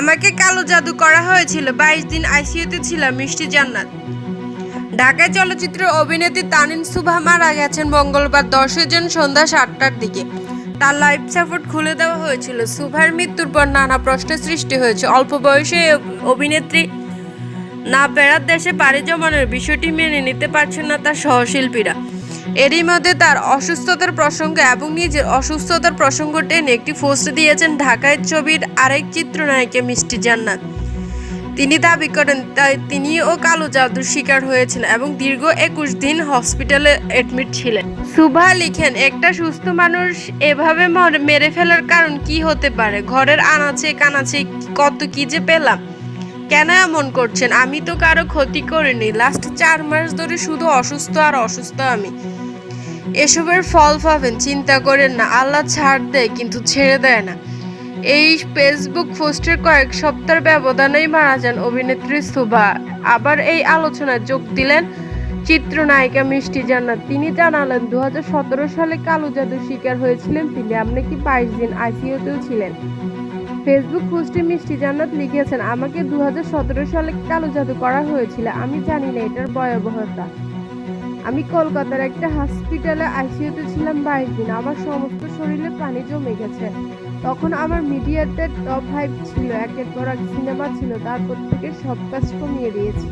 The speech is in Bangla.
আমাকে কালো জাদু করা হয়েছিল। বাইশ দিন আইসিইউতে ছিলাম, মিষ্টি জান্নাত। ঢাকায় চলচ্চিত্র অভিনেত্রী তানিন সুভা মারা গেছেন মঙ্গলবার দশই জন সন্ধ্যা সাতটার দিকে। তার লাইফ সাপোর্ট খুলে দেওয়া হয়েছিল। সুভার মৃত্যুর পর নানা প্রশ্নের সৃষ্টি হয়েছে। অল্প বয়সে অভিনেত্রী না ফেরার দেশে পাড়ি জমানোর বিষয়টি মেনে নিতে পারছেন না তার সহশিল্পীরা। এরই মধ্যে তার অসুস্থতার প্রসঙ্গ এবং নিজের অসুস্থতার প্রসঙ্গ টেনে একটি পোস্ট দিয়েছেন ঢাকায় ছবির আরেক চিত্রনায়িকা মিষ্টি জান্নাত। তিনি দাবি করেন, তাই তিনিও কালো জাদুর শিকার হয়েছেন এবং দীর্ঘ একুশ দিন হসপিটালে অ্যাডমিট ছিলেন। সুভা লিখেন, একটা সুস্থ মানুষ এভাবে মর- ফেলার কারণ কি হতে পারে? ঘরের আনাচে কানাচে কত কি যে পেলাম। কেন এমন করছেন? আমি তো কারও ক্ষতি করিনি। লাস্ট চার মাস ধরে শুধু অসুস্থ আর অসুস্থ আমি। এসবের ফল পাবেন, চিন্তা করেন না, আল্লাহ ছাড় দেয় কিন্তু ছেড়ে দেয় না। এই ফেসবুক পোস্টের কয়েক সপ্তাহের ব্যবধানেই মারা যান অভিনেত্রী সুভা। আবার এই আলোচনায় যোগ দিলেন চিত্রনায়িকা মিষ্টি জান্নাত। তিনি জানালেন দু হাজার সতেরো সালে কালো জাদুর শিকার হয়েছিলেন তিনি, আপনি কি বাইশ দিন আইসিইউতেও ছিলেন? ফেসবুক পোস্টে মিষ্টি জান্নাত লিখেছেন, আমাকে দু হাজার সতেরো সালে কালো জাদু করা হয়েছিল, আমি জানি না এটার ভয়াবহতা। আমি কলকাতার একটা হসপিটালে আইসিইউতে ছিলাম বাইশ দিন। আমার সমস্ত শরীরে পানি জমে গেছে। তখন আমার মিডিয়াতে টপ হাইপ ছিল। একের পর এক সিনেমা ছিল। তারপর থেকে সব কাজ কমিয়ে দিয়েছি।